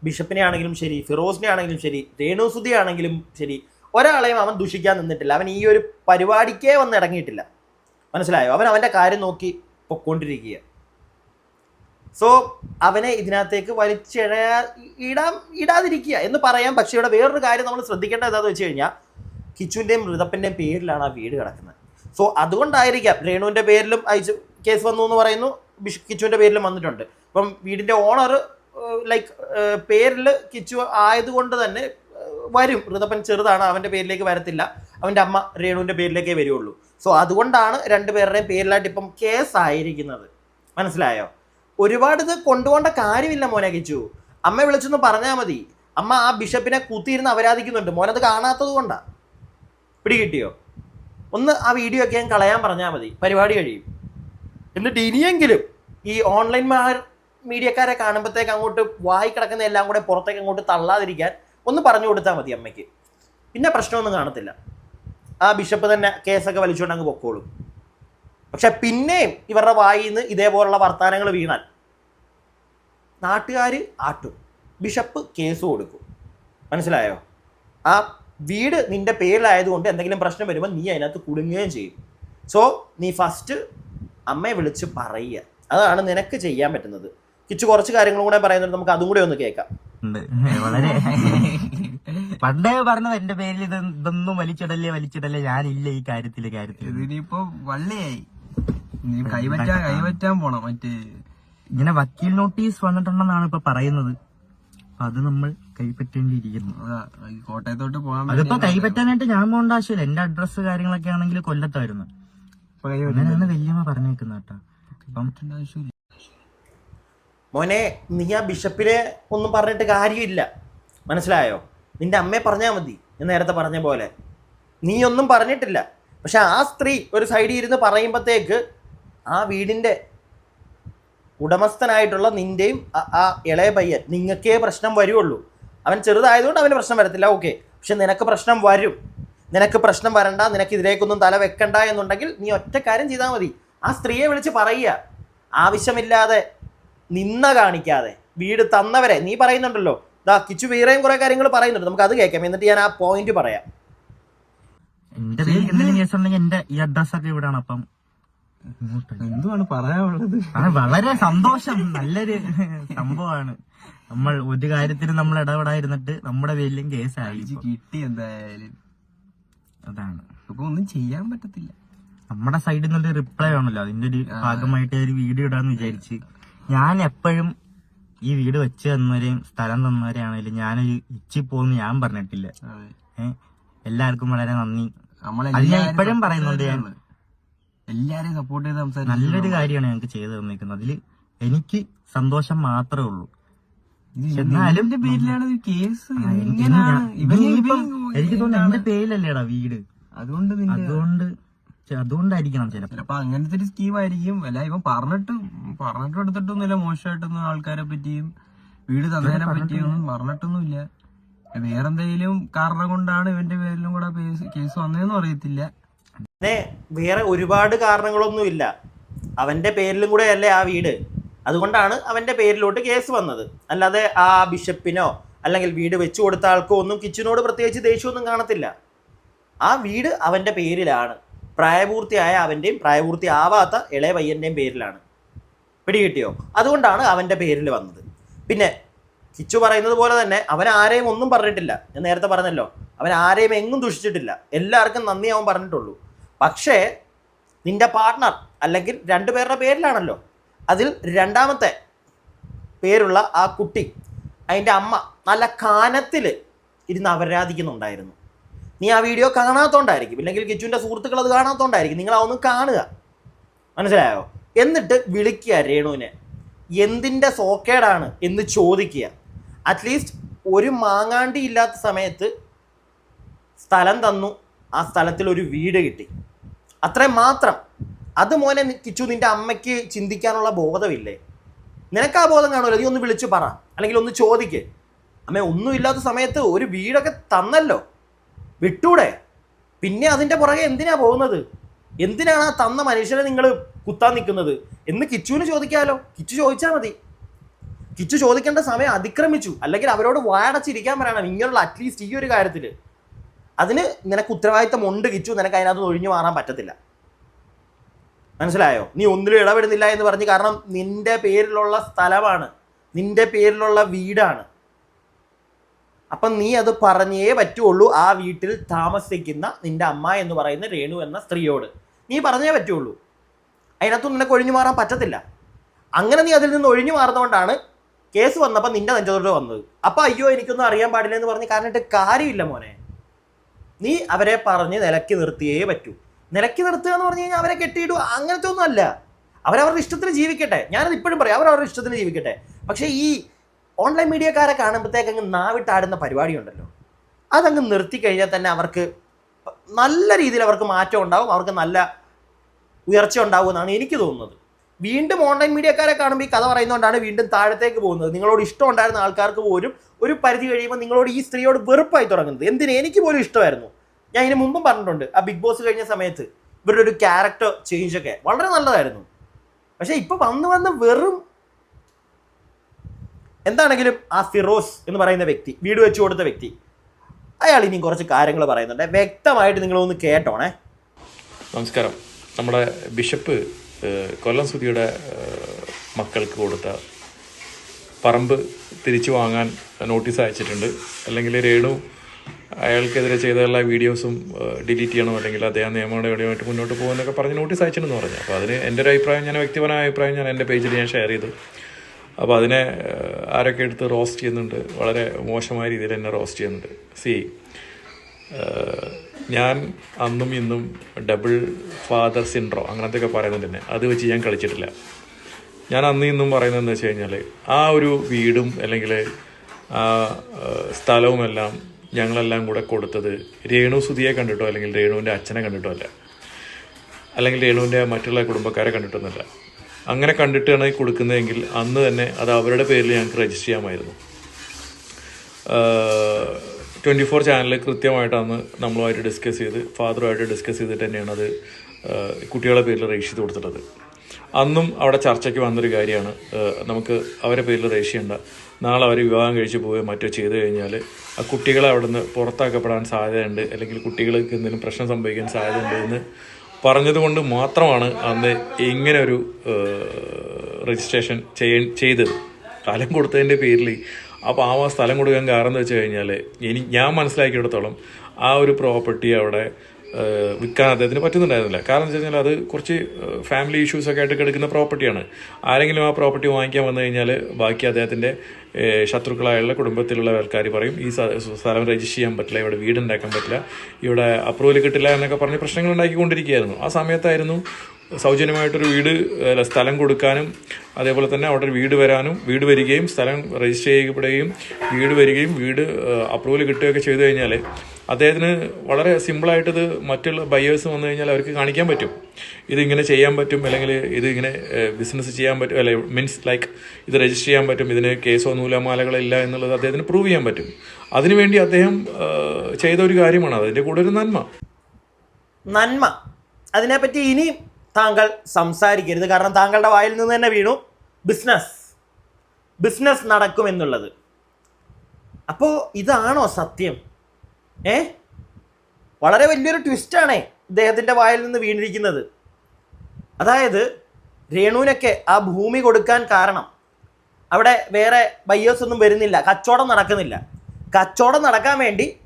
ബിഷപ്പിനെ ആണെങ്കിലും ശരി ഫിറോസിനെ ആണെങ്കിലും ശരി രേണുസുതി ആണെങ്കിലും ശരി ഒരാളെയും അവൻ ദുഷിക്കാൻ നിന്നിട്ടില്ല. അവൻ ഈ ഒരു പരിപാടിക്കേ വന്ന് ഇറങ്ങിയിട്ടില്ല. മനസ്സിലായോ? അവൻ അവന്റെ കാര്യം നോക്കി പൊക്കോണ്ടിരിക്കുക സോ അവനെ ഇതിനകത്തേക്ക് വലിച്ചിഴയാ ഇടാം ഇടാതിരിക്കുക എന്ന് പറയാം. പക്ഷേ ഇവിടെ വേറൊരു കാര്യം നമ്മൾ ശ്രദ്ധിക്കേണ്ടത് എന്താണെന്ന് വെച്ച് കഴിഞ്ഞാൽ കിച്ചുവിന്റെയും മൃതപ്പന്റെയും പേരിലാണ് ആ വീട് കിടക്കുന്നത്. സോ അതുകൊണ്ടായിരിക്കാം രേണുവിന്റെ പേരിലും അയച്ചു കേസ് വന്നു എന്ന് പറയുന്നു. ബിഷ് കിച്ചുവിന്റെ പേരിലും വന്നിട്ടുണ്ട്. അപ്പം വീടിന്റെ ഓണർ ലൈക്ക് പേരിൽ കിച്ചു ആയതുകൊണ്ട് തന്നെ വരും. ഋതപ്പൻ ചെറുതാണ് അവന്റെ പേരിലേക്ക് വരത്തില്ല. അവന്റെ അമ്മ രേണുവിന്റെ പേരിലേക്കേ വരുള്ളൂ സോ അതുകൊണ്ടാണ് രണ്ടുപേരുടെയും പേരിലായിട്ട് ഇപ്പം കേസ് ആയിരിക്കുന്നത്. മനസ്സിലായോ? ഒരുപാട് ഇത് കൊണ്ടുപോകേണ്ട കാര്യമില്ല മോനെ കിച്ചു. അമ്മ വിളിച്ചൊന്ന് പറഞ്ഞാൽ മതി. അമ്മ ആ ബിഷപ്പിനെ കുത്തിയിരുന്ന് അപരാധിക്കുന്നുണ്ട്. മോനത് കാണാത്തത് കൊണ്ടാ. പിടികിട്ടിയോ? ഒന്ന് ആ വീഡിയോ ഒക്കെ ഞാൻ കളയാൻ പറഞ്ഞാൽ മതി. പരിപാടി കഴിയും. എന്നിട്ട് ഇനിയെങ്കിലും ഈ ഓൺലൈൻ മീഡിയക്കാരെ കാണുമ്പോഴത്തേക്ക് അങ്ങോട്ട് വായി കിടക്കുന്ന എല്ലാം കൂടെ പുറത്തേക്ക് അങ്ങോട്ട് തള്ളാതിരിക്കാൻ ഒന്ന് പറഞ്ഞു കൊടുത്താൽ മതി അമ്മയ്ക്ക്. പിന്നെ പ്രശ്നമൊന്നും കാണത്തില്ല. ആ ബിഷപ്പ് തന്നെ കേസൊക്കെ വലിച്ചുകൊണ്ട് അങ്ങ് പൊക്കോളും. പക്ഷെ പിന്നെയും ഇവരുടെ വായിൽ നിന്ന് ഇതേപോലുള്ള വർത്തമാനങ്ങൾ വീണാൽ നാട്ടുകാർ ആട്ടും. ബിഷപ്പ് കേസ് കൊടുക്കും. മനസ്സിലായോ? ആ വീട് നിന്റെ പേരിലായതുകൊണ്ട് എന്തെങ്കിലും പ്രശ്നം വരുമ്പോൾ നീ അതിനകത്ത് കുടുങ്ങുകയും ചെയ്യും. സോ നീ ഫസ്റ്റ് അമ്മയെ വിളിച്ച് പറയുക. അതാണ് നിനക്ക് ചെയ്യാൻ പറ്റുന്നത്. കിച്ചു കുറച്ച് കാര്യങ്ങളും കൂടെ പറയുന്നുണ്ട്. നമുക്ക് അതും കൂടെ ഒന്ന് കേൾക്കാം. ഉണ്ട്. വളരെ പണ്ടേ പറഞ്ഞത് എന്റെ പേരിൽ ഇത് ഇതൊന്നും വലിച്ചിടല്ലേ വലിച്ചിടല്ലേ. ഞാനില്ല ഈ കാര്യത്തിൽ കാര്യത്തിൽ. ഇതിനിപ്പോ വള്ളിയായി. ഇനി കൈവറ്റാൻ കൈവറ്റാൻ പോണം. മറ്റേ ഇങ്ങനെ വക്കീൽ നോട്ടീസ് വന്നിട്ടുണ്ടെന്നാണ് ഇപ്പൊ പറയുന്നത്. അപ്പൊ അത് നമ്മൾ കൈപ്പറ്റേണ്ടിയിരിക്കുന്നു. അതാ, ഈ കോട്ടയത്തോട്ട് പോകാൻ അതിപ്പോ കൈപ്പറ്റാനായിട്ട് ഞാൻ പോകേണ്ട ആവശ്യമില്ല. എന്റെ അഡ്രസ്സ് കാര്യങ്ങളൊക്കെ ആണെങ്കിൽ കൊല്ലത്തായിരുന്നു. അങ്ങനെയാണ് വല്യമ്മ പറഞ്ഞേക്കുന്ന കേട്ടോ. അപ്പം ആവശ്യമില്ല. മോനെ നീ ആ ബിഷപ്പിനെ ഒന്നും പറഞ്ഞിട്ട് കാര്യമില്ല. മനസ്സിലായോ? നിന്റെ അമ്മയെ പറഞ്ഞാ മതി. ഞാൻ നേരത്തെ പറഞ്ഞ പോലെ. നീ ഒന്നും പറഞ്ഞിട്ടില്ല. പക്ഷെ ആ സ്ത്രീ ഒരു സൈഡിൽ ഇരുന്ന് പറയുമ്പോഴത്തേക്ക് ആ വീടിന്റെ ഉടമസ്ഥനായിട്ടുള്ള നിന്റെയും ആ- ആ ഇളയ പയ്യൻ നിങ്ങൾക്കേ പ്രശ്നം വരുള്ളൂ അവൻ ചെറുതായതുകൊണ്ട് അവന് പ്രശ്നം വരത്തില്ല. ഓക്കെ. പക്ഷെ നിനക്ക് പ്രശ്നം വരും. നിനക്ക് പ്രശ്നം വരണ്ട നിനക്ക് ഇതിലേക്കൊന്നും തല വെക്കണ്ട എന്നുണ്ടെങ്കിൽ നീ ഒറ്റ കാര്യം ചെയ്താൽ മതി. ആ സ്ത്രീയെ വിളിച്ച് പറയുക. ആവശ്യമില്ലാതെ നിന്ന കാണിക്കാതെ വീട് തന്നവരെ നീ പറയുന്നുണ്ടല്ലോ. ദാ കിച്ചു വേറെയും കുറെ കാര്യങ്ങൾ പറയുന്നുണ്ട്. നമുക്ക് അത് കേൾക്കാം. എന്നിട്ട് ഞാൻ ആ പോയിന്റ് പറയാം. എന്റെ പേര് എന്തെങ്കിലും കേസ് എന്റെ ഈ അഡ്രസ് ഒക്കെ ഇവിടാണ് അപ്പം. എന്തുവാണ് പറയാനുള്ളത്? ആ, വളരെ സന്തോഷം. നല്ലൊരു സംഭവമാണ്. നമ്മൾ ഒരു കാര്യത്തിന് നമ്മൾ ഇടപെടാതിരുന്നിട്ട് നമ്മുടെ പേരിലും കേസായി ആയി കിട്ടി എന്തായാലും. അതാണ്. ഇപ്പൊ ഒന്നും ചെയ്യാൻ പറ്റത്തില്ല. നമ്മുടെ സൈഡിൽ നിന്നുള്ള റിപ്ലൈ ആണല്ലോ അതിന്റെ ഒരു ഭാഗമായിട്ട് ഒരു വീഡിയോ ഇടാന്ന് വിചാരിച്ച്. ഞാൻ എപ്പോഴും ഈ വീട് വെച്ച് തന്നവരെയും സ്ഥലം തന്നവരെയാണെങ്കിലും ഞാനൊരു ഇച്ചി പോകുന്നു ഞാൻ പറഞ്ഞിട്ടില്ല. എല്ലാവർക്കും വളരെ നന്ദി. അത് ഞാൻ ഇപ്പോഴും പറയുന്നുണ്ട് ഞാൻ. എല്ലാരെയും സപ്പോർട്ട് ചെയ്ത് സംസാരിക്കും നല്ലൊരു കാര്യമാണ് ഞങ്ങൾക്ക് ചെയ്തു തന്നിരിക്കുന്നത് അതിൽ എനിക്ക് സന്തോഷം മാത്രമേ ഉള്ളൂ. എന്നാലും പേരിലാണ് കേസ് എനിക്ക് തോന്നുന്നു എന്റെ പേരിലല്ലേടാ വീട്. അതുകൊണ്ട് അതുകൊണ്ട് അതുകൊണ്ടായിരിക്കണം ചിലപ്പോ. ചിലപ്പോ അങ്ങനത്തെ ഒരു സ്കീം ആയിരിക്കും. അല്ല ഇവൻ പറഞ്ഞിട്ട് പറഞ്ഞിട്ട് എടുത്തിട്ടൊന്നുമില്ല. മോശമായിട്ടൊന്നും ആൾക്കാരെ പറ്റിയും വീട് തന്നതിനെ പറ്റിയൊന്നും പറഞ്ഞിട്ടൊന്നുമില്ല. വേറെന്തെങ്കിലും കാരണം കൊണ്ടാണ് ഇവന്റെ പേരിലും കൂടെ കേസ് വന്നതെന്നും അറിയത്തില്ല. പിന്നെ വേറെ ഒരുപാട് കാരണങ്ങളൊന്നും ഇല്ല അവന്റെ പേരിലും കൂടെ അല്ലേ ആ വീട്. അതുകൊണ്ടാണ് അവന്റെ പേരിലോട്ട് കേസ് വന്നത്. അല്ലാതെ ആ ബിഷപ്പിനോ അല്ലെങ്കിൽ വീട് വെച്ചു കൊടുത്ത ആൾക്കോ ഒന്നും കിച്ചനോട് പ്രത്യേകിച്ച് ദേഷ്യമൊന്നും കാണത്തില്ല. ആ വീട് അവന്റെ പേരിലാണ്. പ്രായപൂർത്തിയായ അവന്റെയും പ്രായപൂർത്തിയാവാത്ത ഇളയ പയ്യന്റെയും പേരിലാണ്. പിടികിട്ടിയോ? അതുകൊണ്ടാണ് അവന്റെ പേരിൽ വന്നത്. പിന്നെ കിച്ചു പറയുന്നത് പോലെ തന്നെ അവൻ ആരെയും ഒന്നും പറഞ്ഞിട്ടില്ല. ഞാൻ നേരത്തെ പറഞ്ഞല്ലോ അവൻ ആരെയും എങ്ങും ദുഷിച്ചിട്ടില്ല. എല്ലാവർക്കും നന്ദി അവൻ പറഞ്ഞിട്ടുള്ളൂ. പക്ഷേ നിന്റെ പാർട്ട്ണർ അല്ലെങ്കിൽ രണ്ടു പേരുടെ പേരിലാണല്ലോ. അതിൽ രണ്ടാമത്തെ പേരുള്ള ആ കുട്ടി അതിന്റെ അമ്മ നല്ല കാനത്തിൽ ഇരുന്ന് അപരാധിക്കുന്നുണ്ടായിരുന്നു നീ ആ വീഡിയോ കാണാത്തോണ്ടായിരിക്കും. ഇല്ലെങ്കിൽ കിച്ചുവിന്റെ സുഹൃത്തുക്കൾ അത് കാണാത്തോണ്ടായിരിക്കും. നിങ്ങൾ അതൊന്നും കാണുക. മനസ്സിലായോ? എന്നിട്ട് വിളിക്കുക രേണുവിനെ. എന്തിന്റെ സോക്കേടാണ് എന്ന് ചോദിക്കുക. അറ്റ്ലീസ്റ്റ് ഒരു മാങ്ങാണ്ടി ഇല്ലാത്ത സമയത്ത് സ്ഥലം തന്നു. ആ സ്ഥലത്തിൽ ഒരു വീട് കിട്ടി. അത്രയും മാത്രം. അത് മോനെ കിച്ചു നിന്റെ അമ്മയ്ക്ക് ചിന്തിക്കാനുള്ള ബോധമില്ലേ? നിനക്ക് ആ ബോധം കാണുമല്ലോ. നീ ഒന്ന് വിളിച്ചു പറ. അല്ലെങ്കിൽ ഒന്ന് ചോദിക്ക്. അമ്മ ഒന്നുമില്ലാത്ത സമയത്ത് ഒരു വീടൊക്കെ തന്നല്ലോ. വിട്ടൂടെ? പിന്നെ അതിന്റെ പുറകെ എന്തിനാ പോകുന്നത്? എന്തിനാണ് ആ തന്ന മനുഷ്യനെ നിങ്ങൾ കുത്താൻ നിൽക്കുന്നത്? എന്ന് കിച്ചുവിന് ചോദിക്കാമല്ലോ കിച്ചു ചോദിച്ചാൽ മതി. കിച്ചു ചോദിക്കേണ്ട സമയം അതിക്രമിച്ചു. അല്ലെങ്കിൽ അവരോട് വായടച്ചിരിക്കാൻ പറയണം. ഇങ്ങനെയുള്ള അറ്റ്ലീസ്റ്റ് ഈ ഒരു കാര്യത്തിൽ അതിന് നിനക്ക് ഉത്തരവാദിത്തം ഉണ്ട് കിച്ചു. നിനക്ക് അതിനകത്ത് ഒഴിഞ്ഞു മാറാൻ പറ്റത്തില്ല. മനസ്സിലായോ? നീ ഒന്നിലും ഇടപെടുന്നില്ല എന്ന് പറഞ്ഞ് കാരണം നിന്റെ പേരിലുള്ള സ്ഥലമാണ്. നിന്റെ പേരിലുള്ള വീടാണ്. അപ്പം നീ അത് പറഞ്ഞേ പറ്റുള്ളൂ ആ വീട്ടിൽ താമസിക്കുന്ന നിന്റെ അമ്മ എന്ന് പറയുന്ന രേണു എന്ന സ്ത്രീയോട്. നീ പറഞ്ഞേ പറ്റുള്ളൂ. അതിനകത്തൊന്നും നിനക്ക് ഒഴിഞ്ഞു മാറാൻ പറ്റത്തില്ല. അങ്ങനെ നീ അതിൽ നിന്ന് ഒഴിഞ്ഞു മാറുന്നതുകൊണ്ടാണ് കേസ് വന്നപ്പോൾ നിന്റെ നെഞ്ചത്തോട്ട് വന്നത്. അപ്പം അയ്യോ എനിക്കൊന്നും അറിയാൻ പാടില്ല എന്ന് പറഞ്ഞ് കാരണമായിട്ട് കാര്യമില്ല മോനെ. നീ അവരെ പറഞ്ഞ് നിലക്കി നിർത്തിയേ പറ്റൂ. നിലക്കി നിർത്തുക എന്ന് പറഞ്ഞു കഴിഞ്ഞാൽ അവരെ കെട്ടിയിടുക അങ്ങനത്തെ ഒന്നും അല്ല. അവരവരുടെ ഇഷ്ടത്തിന് ജീവിക്കട്ടെ. ഞാനത് ഇപ്പോഴും പറയാം. അവരവരുടെ ഇഷ്ടത്തിന് ജീവിക്കട്ടെ. പക്ഷേ ഈ ഓൺലൈൻ മീഡിയക്കാരെ കാണുമ്പോഴത്തേക്ക് അങ്ങ് നാവിട്ടാടുന്ന പരിപാടി ഉണ്ടല്ലോ അതങ്ങ് നിർത്തി കഴിഞ്ഞാൽ തന്നെ അവർക്ക് നല്ല രീതിയിൽ അവർക്ക് മാറ്റം ഉണ്ടാവും അവർക്ക് നല്ല ഉയർച്ച ഉണ്ടാവും എന്നാണ് എനിക്ക് തോന്നുന്നത്. വീണ്ടും ഓൺലൈൻ മീഡിയക്കാരെ കാണുമ്പോൾ ഈ കഥ പറയുന്നതുകൊണ്ടാണ് വീണ്ടും താഴത്തേക്ക് പോകുന്നത്. നിങ്ങളോട് ഇഷ്ടം ഉണ്ടായിരുന്ന ആൾക്കാർക്ക് പോലും ഒരു പരിധി കഴിയുമ്പോൾ നിങ്ങളോട് ഈ സ്ത്രീയോട് വെറുപ്പായി തുടങ്ങുന്നത്. എന്തിന്? എനിക്ക് പോലും ഇഷ്ടമായിരുന്നു. ഞാൻ ഇതിന് മുമ്പും പറഞ്ഞിട്ടുണ്ട് ആ ബിഗ് ബോസ് കഴിഞ്ഞ സമയത്ത് ഇവരുടെ ഒരു ക്യാരക്ടർ ചേഞ്ച് ഒക്കെ വളരെ നല്ലതായിരുന്നു. പക്ഷേ ഇപ്പോൾ വന്ന് വന്ന് വെറും എന്താണെങ്കിലും ആ ഫിറോസ് എന്ന് പറയുന്ന വ്യക്തി വീട് വെച്ചു കൊടുത്ത വ്യക്തി അയാൾ ഇനിയും കുറച്ച് കാര്യങ്ങൾ പറയുന്നുണ്ട്. വ്യക്തമായിട്ട് നിങ്ങളൊന്ന് കേട്ടോണേ. നമസ്കാരം. നമ്മുടെ ബിഷപ്പ് കൊല്ലം സുധിയുടെ മക്കൾക്ക് കൊടുത്ത പറമ്പ് തിരിച്ചു വാങ്ങാൻ നോട്ടീസ് അയച്ചിട്ടുണ്ട്. അല്ലെങ്കിൽ രേണു അയാൾക്കെതിരെ ചെയ്ത എല്ലാ വീഡിയോസും ഡിലീറ്റ് ചെയ്യണം? അല്ലെങ്കിൽ അദ്ദേഹം നിയമ നടപടിയുമായിട്ട് മുന്നോട്ട് പോകുന്നൊക്കെ പറഞ്ഞ് നോട്ടീസ് അയച്ചിട്ടുണ്ടെന്ന് പറഞ്ഞു. അപ്പോൾ അതിന് എന്റെ ഒരു അഭിപ്രായം ഞാൻ വ്യക്തിപരമായ അഭിപ്രായം ഞാൻ എന്റെ പേജിൽ ഞാൻ ഷെയർ ചെയ്തു. അപ്പോൾ അതിനെ ആരൊക്കെ എടുത്ത് റോസ്റ്റ് ചെയ്യുന്നുണ്ട് വളരെ മോശമായ രീതിയിൽ എന്നെ റോസ്റ്റ് ചെയ്യുന്നുണ്ട്. സി ഞാൻ അന്നും ഇന്നും ഡബിൾ ഫാദർ സിൻഡ്രോ അങ്ങനത്തെ ഒക്കെ പറയുന്നുണ്ട് തന്നെ അത് വെച്ച് ഞാൻ കളിച്ചിട്ടില്ല. ഞാൻ അന്നും ഇന്നും പറയുന്നതെന്ന് വെച്ച് കഴിഞ്ഞാൽ ആ ഒരു വീടും അല്ലെങ്കിൽ ആ, സ്ഥലവുമെല്ലാം ഞങ്ങളെല്ലാം കൂടെ കൊടുത്തത് രേണു സുധിയെ കണ്ടിട്ടോ അല്ലെങ്കിൽ രേണുവിന്റെ അച്ഛനെ കണ്ടിട്ടോ അല്ല. അല്ലെങ്കിൽ രേണുവിന്റെ മറ്റുള്ള കുടുംബക്കാരെ കണ്ടിട്ടൊന്നുമല്ല. അങ്ങനെ കണ്ടിട്ടാണ് കൊടുക്കുന്നതെങ്കിൽ അന്ന് തന്നെ അത് അവരുടെ പേരിൽ ഞങ്ങൾക്ക് രജിസ്റ്റർ ചെയ്യാമായിരുന്നു. ട്വന്റി ഫോർ ചാനൽ കൃത്യമായിട്ട് അന്ന് നമ്മളുമായിട്ട് ഡിസ്കസ് ചെയ്ത് ഫാദറുമായിട്ട് ഡിസ്കസ് ചെയ്തിട്ട് തന്നെയാണ് അത് കുട്ടികളുടെ പേരിൽ രജിസ്റ്റർ ചെയ്ത് കൊടുത്തിട്ടുള്ളത്. അന്നും അവിടെ ചർച്ചയ്ക്ക് വന്നൊരു കാര്യമാണ് നമുക്ക് അവരെ പേരിൽ രജിസ്റ്റർ ചെയ്യേണ്ട. നാളെ അവർ വിവാഹം കഴിച്ച് പോവുകയോ മറ്റോ ചെയ്തു കഴിഞ്ഞാൽ ആ കുട്ടികളെ അവിടെ നിന്ന് പുറത്താക്കപ്പെടാൻ സാധ്യതയുണ്ട്. അല്ലെങ്കിൽ കുട്ടികൾക്ക് എന്തെങ്കിലും പ്രശ്നം സംഭവിക്കാൻ സാധ്യതയുണ്ട് എന്ന് പറഞ്ഞതുകൊണ്ട് മാത്രമാണ് അന്ന് ഇങ്ങനെ ഒരു രജിസ്ട്രേഷൻ ചെയ്യ ചെയ്തത്. സ്ഥലം കൊടുത്തതിന്റെ പേരിൽ. അപ്പോൾ ആ സ്ഥലം കൊടുക്കാൻ കാരണം എന്ന് വെച്ച് കഴിഞ്ഞാൽ ഇനി ഞാൻ മനസ്സിലാക്കിയിടത്തോളം ആ ഒരു പ്രോപ്പർട്ടി അവിടെ വിൽക്കാൻ അദ്ദേഹത്തിന് പറ്റുന്നുണ്ടായിരുന്നില്ല. കാരണം എന്ന് വെച്ച് കഴിഞ്ഞാൽ അത് കുറച്ച് ഫാമിലി ഇഷ്യൂസ് ഒക്കെ ആയിട്ട് കിടക്കുന്ന പ്രോപ്പർട്ടിയാണ് ആരെങ്കിലും ആ പ്രോപ്പർട്ടി വാങ്ങിക്കാൻ വന്നു കഴിഞ്ഞാൽ ബാക്കി അദ്ദേഹത്തിന്റെ ശത്രുക്കളായുള്ള കുടുംബത്തിലുള്ള ആൾക്കാർ പറയും ഈ സ്ഥ- സ്ഥലം രജിസ്റ്റർ ചെയ്യാൻ പറ്റില്ല ഇവിടെ വീടുണ്ടാക്കാൻ പറ്റില്ല ഇവിടെ അപ്രൂവൽ കിട്ടില്ല എന്നൊക്കെ പറഞ്ഞ് പ്രശ്നങ്ങൾ ഉണ്ടാക്കിക്കൊണ്ടിരിക്കുകയായിരുന്നു. ആ സമയത്തായിരുന്നു സൗജന്യമായിട്ടൊരു വീട് സ്ഥലം കൊടുക്കാനും അതേപോലെ തന്നെ അവിടെ ഒരു വീട് വരാനും വീട് വരികയും സ്ഥലം രജിസ്റ്റർ ചെയ്യപ്പെടുകയും വീട് വരികയും വീട് അപ്രൂവൽ കിട്ടുകയൊക്കെ ചെയ്തു കഴിഞ്ഞാൽ അദ്ദേഹത്തിന് വളരെ സിമ്പിളായിട്ടത് മറ്റുള്ള ബയേഴ്സ് വന്നു കഴിഞ്ഞാൽ അവർക്ക് കാണിക്കാൻ പറ്റും. ഇതിങ്ങനെ ചെയ്യാൻ പറ്റും അല്ലെങ്കിൽ ഇത് ഇങ്ങനെ ബിസിനസ് ചെയ്യാൻ പറ്റും അല്ലെ മീൻസ് ലൈക്ക് ഇത് രജിസ്റ്റർ ചെയ്യാൻ പറ്റും ഇതിന് കേസോ നൂലമാലകളില്ല എന്നുള്ളത് അദ്ദേഹത്തിന് പ്രൂവ് ചെയ്യാൻ പറ്റും. അതിനുവേണ്ടി അദ്ദേഹം ചെയ്ത ഒരു കാര്യമാണ് അതിന്റെ കൂടെ ഒരു നന്മ. നന്മ. അതിനെപ്പറ്റി ഇനി താങ്കൾ സംസാരിക്കരുത്. കാരണം താങ്കളുടെ വായിൽ നിന്ന് തന്നെ വീണു. ബിസിനസ് ബിസിനസ് നടക്കുമെന്നുള്ളത് അപ്പോൾ ഇതാണോ സത്യം? ഏ? വളരെ വലിയൊരു ട്വിസ്റ്റാണേ ഇദ്ദേഹത്തിന്റെ വായിൽ നിന്ന് വീണിരിക്കുന്നത്. അതായത് രേണുവിനൊക്കെ ആ ഭൂമി കൊടുക്കാൻ കാരണം. അവിടെ വേറെ ബയ്യേഴ്സ് ഒന്നും വരുന്നില്ല. കച്ചവടം നടക്കുന്നില്ല. കച്ചവടം നടക്കാൻ വേണ്ടി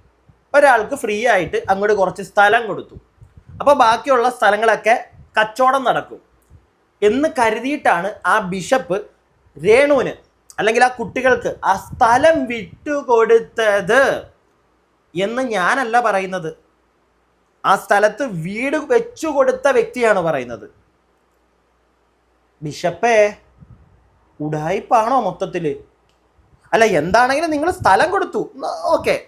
ഒരാൾക്ക് ഫ്രീ ആയിട്ട് അങ്ങോട്ട് കുറച്ച് സ്ഥലം കൊടുത്തു. അപ്പോൾ ബാക്കിയുള്ള സ്ഥലങ്ങളൊക്കെ കച്ചവടം നടക്കും. എന്ന് കരുതിയിട്ടാണ് ആ ബിഷപ്പ് രേണുവിന് അല്ലെങ്കിൽ ആ കുട്ടികൾക്ക് ആ സ്ഥലം വിട്ടുകൊടുത്തത്. എന്ന് ഞാനല്ല പറയുന്നത്. ആ സ്ഥലത്ത് വീട് വെച്ചു കൊടുത്ത വ്യക്തിയാണ് പറയുന്നത്. ബിഷപ്പേ ഉടായിപ്പാണോ മൊത്തത്തിൽ അല്ല എന്താണെങ്കിലും നിങ്ങൾ സ്ഥലം കൊടുത്തു. ഓക്കെ.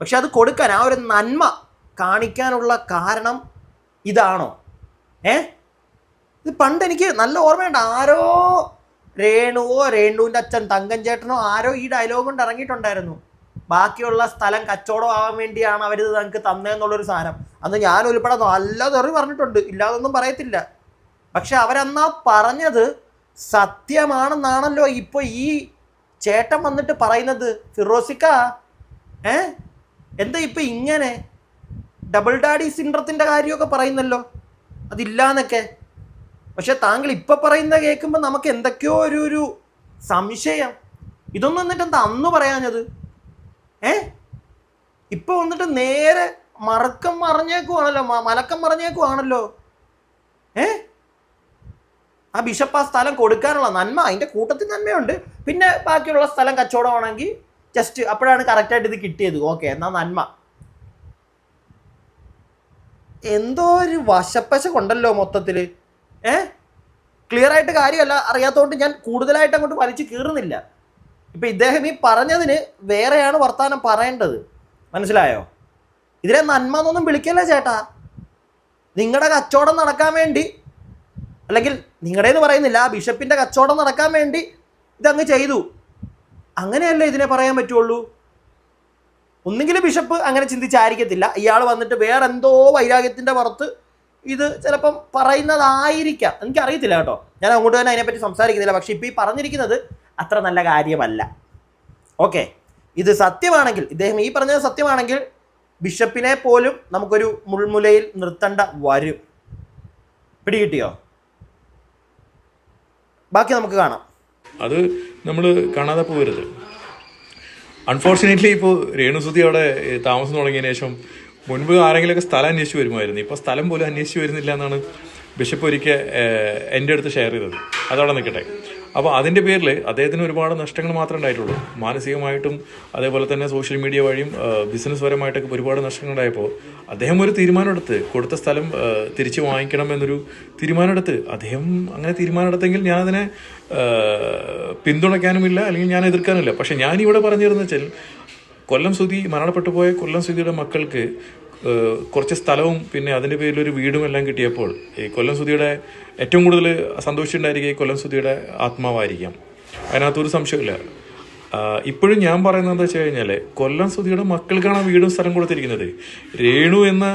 പക്ഷെ അത് കൊടുക്കാൻ ആ ഒരു നന്മ കാണിക്കാനുള്ള കാരണം ഇതാണോ? ഏ? ഇത് പണ്ട് എനിക്ക് നല്ല ഓർമ്മയുണ്ട്. ആരോ രേണുവോ രേണുവിന്റെ അച്ഛൻ തങ്കൻ ചേട്ടനോ ആരോ ഈ ഡയലോഗ് കൊണ്ട് ഇറങ്ങിയിട്ടുണ്ടായിരുന്നു. ബാക്കിയുള്ള സ്ഥലം കച്ചവടം ആവാൻ വേണ്ടിയാണ് അവരിത് നമുക്ക് തന്നതെന്നുള്ളൊരു സാധനം അന്ന് ഞാൻ ഉൾപ്പെടെ നല്ല തെറി പറഞ്ഞിട്ടുണ്ട്. ഇല്ലാതൊന്നും പറയത്തില്ല. പക്ഷെ അവരന്നാ പറഞ്ഞത് സത്യമാണെന്നാണല്ലോ ഇപ്പൊ ഈ ചേട്ടൻ വന്നിട്ട് പറയുന്നത്. ഫിറോസിക്ക ഏ? എന്താ ഇപ്പൊ ഇങ്ങനെ? ഡബിൾ ഡാഡി സിൻഡ്രത്തിന്റെ കാര്യമൊക്കെ പറയുന്നല്ലോ. അതില്ലാന്നൊക്കെ. പക്ഷെ താങ്കൾ ഇപ്പൊ പറയുന്ന കേൾക്കുമ്പോൾ നമുക്ക് എന്തൊക്കെയോ ഒരു ഒരു സംശയം. ഇതൊന്നും എന്നിട്ട് എന്താ അന്ന് പറയാഞ്ഞത്? ഏ? ഇപ്പൊ വന്നിട്ട് നേരെ മറക്കം മറിഞ്ഞേക്കുവാണല്ലോ മലക്കം മറിഞ്ഞേക്കുവാണല്ലോ. ഏ? ആ ബിഷപ്പ് ആ സ്ഥലം കൊടുക്കാനുള്ള നന്മ അതിന്റെ കൂട്ടത്തിൽ നന്മയുണ്ട്. പിന്നെ ബാക്കിയുള്ള സ്ഥലം കച്ചവടമാണെങ്കിൽ ജസ്റ്റ് അപ്പോഴാണ് കറക്റ്റായിട്ട് ഇത് കിട്ടിയത്. ഓക്കെ എന്നാ നന്മ. എന്തോ ഒരു വശപ്പശ കൊണ്ടല്ലോ മൊത്തത്തിൽ ഏ? ക്ലിയർ ആയിട്ട് കാര്യമല്ല. അറിയാത്തതുകൊണ്ട് ഞാൻ കൂടുതലായിട്ട് അങ്ങോട്ട് വലിച്ചു കീറുന്നില്ല. ഇപ്പൊ ഇദ്ദേഹം ഈ പറഞ്ഞതിന് വേറെയാണ് വർത്തമാനം പറയേണ്ടത്. മനസ്സിലായോ? ഇതിലെ നന്മ എന്നൊന്നും വിളിക്കല്ലേ ചേട്ടാ? നിങ്ങളുടെ കച്ചവടം നടക്കാൻ വേണ്ടി അല്ലെങ്കിൽ നിങ്ങളുടേന്ന് പറയുന്നില്ല ആ ബിഷപ്പിന്റെ കച്ചവടം നടക്കാൻ വേണ്ടി ഇതങ്ങ് ചെയ്തു. അങ്ങനെയല്ലേ ഇതിനെ പറയാൻ പറ്റുള്ളൂ? ഒന്നുകിൽ ബിഷപ്പ് അങ്ങനെ ചിന്തിച്ചായിരിക്കത്തില്ല. ഇയാൾ വന്നിട്ട് വേറെ എന്തോ വൈരാഗ്യത്തിന്റെ പുറത്ത് ഇത് ചിലപ്പം പറയുന്നതായിരിക്കാം. എനിക്കറിയത്തില്ല കേട്ടോ. ഞാൻ അങ്ങോട്ട് തന്നെ അതിനെപ്പറ്റി സംസാരിക്കുന്നില്ല. പക്ഷെ ഇപ്പൊ ഈ പറഞ്ഞിരിക്കുന്നത് അത്ര നല്ല കാര്യമല്ല. ഓക്കെ. ഇത് സത്യമാണെങ്കിൽ ഇദ്ദേഹം ഈ പറഞ്ഞത് സത്യമാണെങ്കിൽ ബിഷപ്പിനെ പോലും നമുക്കൊരു മുൾമുലയിൽ നിർത്തേണ്ട വരും. പിടികിട്ടിയോ? ബാക്കി നമുക്ക് കാണാം. അത് നമ്മൾ കാണാതെ പോകരുത് അൺഫോർച്ചുനേറ്റ്ലി ഇപ്പോൾ രേണുസുതി അവിടെ താമസം തുടങ്ങിയതിന് ശേഷം മുൻപ് ആരെങ്കിലുമൊക്കെ സ്ഥലം അന്വേഷിച്ച് വരുമായിരുന്നു. ഇപ്പോൾ സ്ഥലം പോലും അന്വേഷിച്ച് വരുന്നില്ല എന്നാണ് ബിഷപ്പ് ഒരിക്കൽ എന്റെ അടുത്ത് ഷെയർ ചെയ്തത്. അതവിടെ നിൽക്കട്ടെ. അപ്പോൾ അതിന്റെ പേരിൽ അദ്ദേഹത്തിന് ഒരുപാട് നഷ്ടങ്ങൾ മാത്രമേ ഉണ്ടായിട്ടുള്ളൂ. മാനസികമായിട്ടും അതേപോലെ തന്നെ സോഷ്യൽ മീഡിയ വഴിയും ബിസിനസ് പരമായിട്ടൊക്കെ ഒരുപാട് നഷ്ടങ്ങൾ ഉണ്ടായപ്പോൾ അദ്ദേഹം ഒരു തീരുമാനമെടുത്ത് കൊടുത്ത സ്ഥലം തിരിച്ച് വാങ്ങിക്കണം എന്നൊരു തീരുമാനമെടുത്ത് അദ്ദേഹം അങ്ങനെ തീരുമാനമെടുത്തെങ്കിൽ ഞാനതിനെ പിന്തുണയ്ക്കാനുമില്ല അല്ലെങ്കിൽ ഞാൻ എതിർക്കാനുമില്ല. പക്ഷേ ഞാനിവിടെ പറഞ്ഞിരുന്ന വെച്ചാൽ കൊല്ലം സുതി മരണപ്പെട്ടു പോയ കൊല്ലം സുതിയുടെ മക്കൾക്ക് കുറച്ച് സ്ഥലവും പിന്നെ അതിന്റെ പേരിൽ ഒരു വീടും എല്ലാം കിട്ടിയപ്പോൾ ഈ കൊല്ലം സുധിയുടെ ഏറ്റവും കൂടുതൽ സന്തോഷിച്ചിട്ടുണ്ടായിരിക്കും ഈ കൊല്ലം സുധിയുടെ ആത്മാവായിരിക്കാം. അതിനകത്തൊരു സംശയമില്ല ഇപ്പോഴും ഞാൻ പറയുന്നത് എന്താ വെച്ച് കഴിഞ്ഞാൽ കൊല്ലം സുധിയുടെ മക്കൾക്കാണ് വീടും സ്ഥലം കൊടുത്തിരിക്കുന്നത്. രേണു എന്ന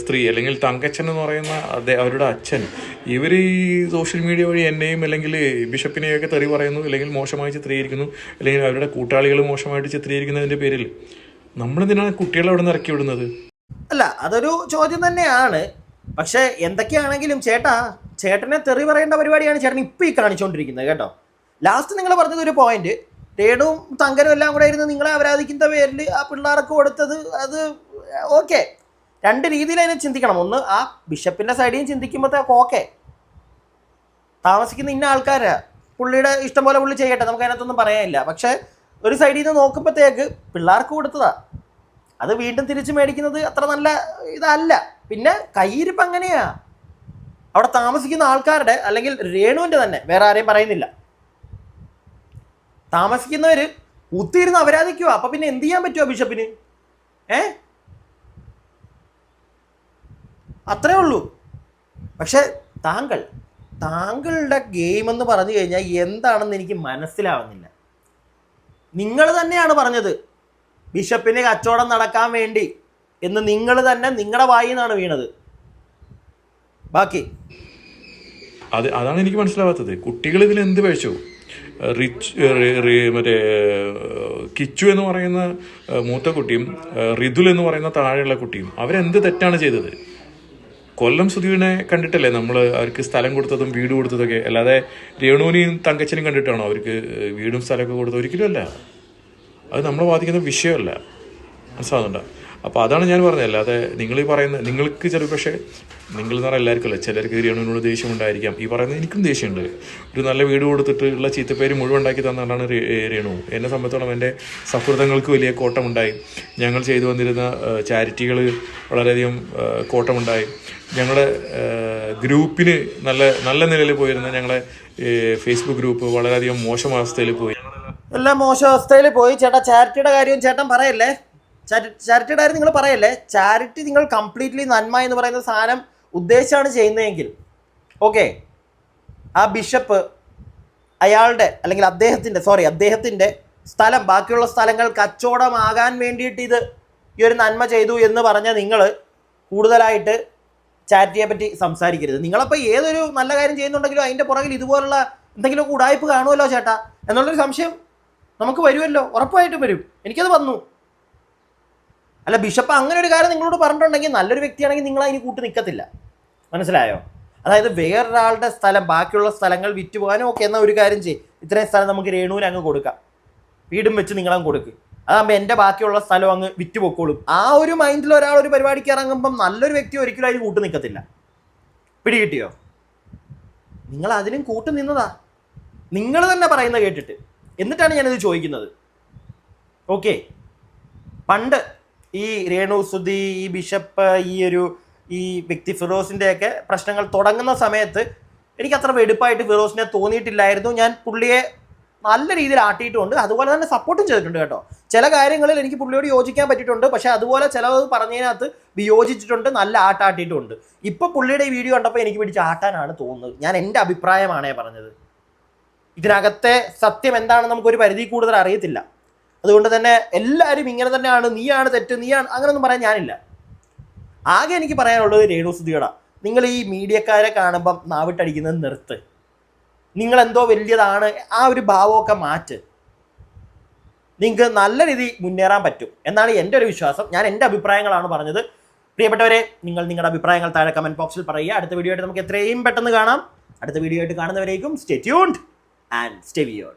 സ്ത്രീ അല്ലെങ്കിൽ തങ്കച്ചൻ എന്ന് പറയുന്ന അദ്ദേഹം അവരുടെ അച്ഛൻ ഇവർ ഈ സോഷ്യൽ മീഡിയ വഴി എന്നെയും അല്ലെങ്കിൽ ബിഷപ്പിനെയൊക്കെ തെറി പറയുന്നു അല്ലെങ്കിൽ മോശമായി ചിത്രീകരിക്കുന്നു അല്ലെങ്കിൽ അവരുടെ കൂട്ടാളികൾ മോശമായിട്ട് ചിത്രീകരിക്കുന്നതിന്റെ പേരിൽ. നമ്മളെന്തിനാണ് കുട്ടികളെ അവിടെ നിന്ന് ഇറക്കി വിടുന്നത്? അല്ല അതൊരു ചോദ്യം തന്നെയാണ്. പക്ഷെ എന്തൊക്കെയാണെങ്കിലും ചേട്ടാ ചേട്ടനെ തെറി പറയേണ്ട പരിപാടിയാണ് ചേട്ടൻ ഇപ്പം ഈ കാണിച്ചുകൊണ്ടിരിക്കുന്നത് കേട്ടോ. ലാസ്റ്റ് നിങ്ങൾ പറഞ്ഞത് ഒരു പോയിന്റ് രേണുവും തങ്കനും എല്ലാം കൂടെ ഇരുന്ന് നിങ്ങളെ അപരാധിക്കുന്ന പേരിൽ ആ പിള്ളേർക്ക് കൊടുത്തത് അത് ഓക്കെ രണ്ട് രീതിയിൽ അതിനെ ചിന്തിക്കണം. ഒന്ന് ആ ബിഷപ്പിന്റെ സൈഡിൽ ചിന്തിക്കുമ്പോഴത്തേക്ക് ഓക്കെ താമസിക്കുന്ന ഇന്ന ആൾക്കാരാ. പുള്ളിയുടെ ഇഷ്ടം പോലെ പുള്ളി ചെയ്യട്ടെ നമുക്ക് അതിനകത്തൊന്നും പറയാനില്ല. പക്ഷെ ഒരു സൈഡിൽ നിന്ന് നോക്കുമ്പോഴത്തേക്ക് പിള്ളേർക്ക് കൊടുത്തതാ. അത് വീണ്ടും തിരിച്ചു മേടിക്കുന്നത് അത്ര നല്ല ഇതല്ല. പിന്നെ കയ്യിരിപ്പ് അങ്ങനെയാ. അവിടെ താമസിക്കുന്ന ആൾക്കാരുടെ അല്ലെങ്കിൽ രേണുവിന്റെ തന്നെ വേറെ ആരെയും പറയുന്നില്ല. താമസിക്കുന്നവർ കുത്തിയിരുന്ന് അപരാധിക്കുക അപ്പൊ പിന്നെ എന്ത് ചെയ്യാൻ പറ്റുമോ ബിഷപ്പിന്? ഏ? അത്രേ ഉള്ളൂ. പക്ഷെ താങ്കൾ താങ്കളുടെ ഗെയിം എന്ന് പറഞ്ഞു കഴിഞ്ഞാൽ എന്താണെന്ന് എനിക്ക് മനസ്സിലാവുന്നില്ല. നിങ്ങൾ തന്നെയാണ് പറഞ്ഞത്. ബിഷപ്പിന് കച്ചവടം നടക്കാൻ വേണ്ടി എന്ന് നിങ്ങൾ തന്നെ നിങ്ങളുടെ വായിൽ നിന്നാണ് വീണത്. ബാക്കി. അത് അതാണ് എനിക്ക് മനസ്സിലാവാത്തത്. കുട്ടികൾ ഇതിൽ എന്ത് വെച്ചു റിച്ച് മറ്റേ കിച്ചു എന്ന് പറയുന്ന മൂത്ത കുട്ടിയും റിതുൽ എന്ന് പറയുന്ന താഴെയുള്ള കുട്ടിയും അവരെന്ത് തെറ്റാണ് ചെയ്തത്? കൊല്ലം സുധീവിനെ കണ്ടിട്ടല്ലേ നമ്മൾ അവർക്ക് സ്ഥലം കൊടുത്തതും വീട് കൊടുത്തതൊക്കെ? അല്ലാതെ രേണുവിനെയും തങ്കച്ചനെയും കണ്ടിട്ടാണോ അവർക്ക് വീടും സ്ഥലമൊക്കെ കൊടുത്തത്? ഒരിക്കലും അല്ല. അത് നമ്മൾ വാദിക്കുന്ന വിഷയമല്ല. മനസ്സിലാവുന്നുണ്ടോ? അപ്പോൾ അതാണ് ഞാൻ പറഞ്ഞത്. അല്ലാതെ നിങ്ങൾ ഈ പറയുന്ന നിങ്ങൾക്ക് ചില പക്ഷേ നിങ്ങൾ എന്ന് പറഞ്ഞാൽ എല്ലാവർക്കും അല്ല ചിലർക്ക് രേണുവിനോട് ദേഷ്യം ഉണ്ടായിരിക്കാം. ഈ പറയുന്നത് എനിക്കും ദേഷ്യമുണ്ട്. ഒരു നല്ല വീട് കൊടുത്തിട്ട് ഉള്ള ചീത്തപ്പേര് മുഴുവൻ ഉണ്ടാക്കി ഏ, രേണു. എന്നെ സംബന്ധിച്ചോളം എന്റെ സൗഹൃദങ്ങൾക്ക് വലിയ കോട്ടമുണ്ടായി. ഞങ്ങൾ ചെയ്തു വന്നിരുന്ന ചാരിറ്റികൾ വളരെയധികം കോട്ടമുണ്ടായി. ഞങ്ങളുടെ ഗ്രൂപ്പിന് നല്ല നല്ല നിലയിൽ പോയിരുന്ന ഞങ്ങളുടെ ഫേസ്ബുക്ക് ഗ്രൂപ്പ് വളരെയധികം മോശം അവസ്ഥയിൽ പോയി. എല്ലാം മോശം അവസ്ഥയിൽ പോയി. ചേട്ടാ ചാരിറ്റിയുടെ കാര്യം ചേട്ടൻ പറയല്ലേ? ചാരി- ചാരിറ്റിയുടെ കാര്യം നിങ്ങൾ പറയല്ലേ? ചാരിറ്റി നിങ്ങൾ കംപ്ലീറ്റ്ലി നന്മ എന്ന് പറയുന്ന സാധനം ഉദ്ദേശിച്ചാണ് ചെയ്യുന്നതെങ്കിൽ. ഓക്കെ ആ ബിഷപ്പ് അയാളുടെ അല്ലെങ്കിൽ അദ്ദേഹത്തിന്റെ സോറി അദ്ദേഹത്തിന്റെ സ്ഥലം ബാക്കിയുള്ള സ്ഥലങ്ങൾ കച്ചവടമാകാൻ വേണ്ടിയിട്ട് ഇത് ഈ ഒരു നന്മ ചെയ്തു എന്ന് പറഞ്ഞ നിങ്ങൾ കൂടുതലായിട്ട് ചാരിറ്റിയെ പറ്റി സംസാരിക്കരുത്. നിങ്ങളപ്പോൾ ഏതൊരു നല്ല കാര്യം ചെയ്യുന്നുണ്ടെങ്കിലും അതിന്റെ പുറകിൽ ഇതുപോലുള്ള എന്തെങ്കിലും ഉടായ്പ് കാണുമല്ലോ ചേട്ടാ. എന്നുള്ളൊരു സംശയം നമുക്ക് വരുമല്ലോ ഉറപ്പായിട്ടും വരും. എനിക്കത് വന്നു. അല്ല ബിഷപ്പ് അങ്ങനെ ഒരു കാര്യം നിങ്ങളോട് പറഞ്ഞിട്ടുണ്ടെങ്കിൽ നല്ലൊരു വ്യക്തിയാണെങ്കിൽ നിങ്ങൾ അതിന് കൂട്ടി നിൽക്കത്തില്ല. മനസ്സിലായോ? അതായത് വേറൊരാളുടെ സ്ഥലം ബാക്കിയുള്ള സ്ഥലങ്ങൾ വിറ്റ് പോകാനും ഒക്കെ എന്നാൽ ഒരു കാര്യം ചെയ്യും. ഇത്രയും സ്ഥലം നമുക്ക് രേണുവിന് അങ്ങ് കൊടുക്കാം. വീടും വെച്ച് നിങ്ങളങ്ങ് കൊടുക്ക്. അതാകുമ്പോൾ എന്റെ ബാക്കിയുള്ള സ്ഥലം അങ്ങ് വിറ്റ് പൊക്കോളും ആ ഒരു മൈൻഡിൽ ഒരാൾ ഒരു പരിപാടിക്ക് ഇറങ്ങുമ്പം നല്ലൊരു വ്യക്തി ഒരിക്കലും അതിന് കൂട്ട് നിൽക്കത്തില്ല. പിടികിട്ടിയോ? നിങ്ങൾ അതിനും കൂട്ട് നിന്നതാ. നിങ്ങൾ തന്നെ പറയുന്നത് കേട്ടിട്ട്. എന്നിട്ടാണ് ഞാനിത് ചോദിക്കുന്നത്. ഓക്കെ പണ്ട് ഈ രേണു സുധി ഈ ബിഷപ്പ് ഈ ഒരു ഈ വ്യക്തി ഫിറോസിന്റെയൊക്കെ പ്രശ്നങ്ങൾ തുടങ്ങുന്ന സമയത്ത് എനിക്ക് അത്ര വെടുപ്പായിട്ട് ഫിറോസിനെ തോന്നിയിട്ടില്ലായിരുന്നു. ഞാൻ പുള്ളിയെ നല്ല രീതിയിൽ ആട്ടിയിട്ടുണ്ട്. അതുപോലെ തന്നെ സപ്പോർട്ടും ചെയ്തിട്ടുണ്ട് കേട്ടോ. ചില കാര്യങ്ങളിൽ എനിക്ക് പുള്ളിയോട് യോജിക്കാൻ പറ്റിയിട്ടുണ്ട്. പക്ഷെ അതുപോലെ ചിലത് പറഞ്ഞതിനകത്ത് വിയോജിച്ചിട്ടുണ്ട് നല്ല ആട്ടാട്ടിയിട്ടുണ്ട്. ഇപ്പോൾ പുള്ളിയുടെ ഈ വീഡിയോ കണ്ടപ്പോൾ എനിക്ക് പിടിച്ച് ആട്ടാനാണ് തോന്നുന്നത്. ഞാൻ എന്റെ അഭിപ്രായമാണേ പറഞ്ഞത്. ഇതിനകത്തെ സത്യം എന്താണെന്ന് നമുക്കൊരു പരിധി കൂടുതൽ അറിയത്തില്ല. അതുകൊണ്ട് തന്നെ എല്ലാവരും ഇങ്ങനെ തന്നെയാണ് നീയാണ് തെറ്റ് നീയാണ് അങ്ങനെയൊന്നും പറയാൻ ഞാനില്ല. ആകെ എനിക്ക് പറയാനുള്ളത് രേണു നിങ്ങൾ ഈ മീഡിയക്കാരെ കാണുമ്പം നാവിട്ടടിക്കുന്നത് നിർത്ത്. നിങ്ങൾ എന്തോ വലിയതാണ് ആ ഒരു ഭാവമൊക്കെ മാറ്റ്. നിങ്ങൾക്ക് നല്ല രീതി മുന്നേറാൻ പറ്റും എന്നാണ് എന്റെ ഒരു വിശ്വാസം. ഞാൻ എന്റെ അഭിപ്രായങ്ങളാണ് പറഞ്ഞത്. പ്രിയപ്പെട്ടവരെ നിങ്ങൾ നിങ്ങളുടെ അഭിപ്രായങ്ങൾ താഴെ കമന്റ് ബോക്സിൽ പറയുക. അടുത്ത വീഡിയോ ആയിട്ട് നമുക്ക് എത്രയും പെട്ടെന്ന് കാണാം. അടുത്ത വീഡിയോ ആയിട്ട് കാണുന്നവരേക്കും stay tuned and stay weird.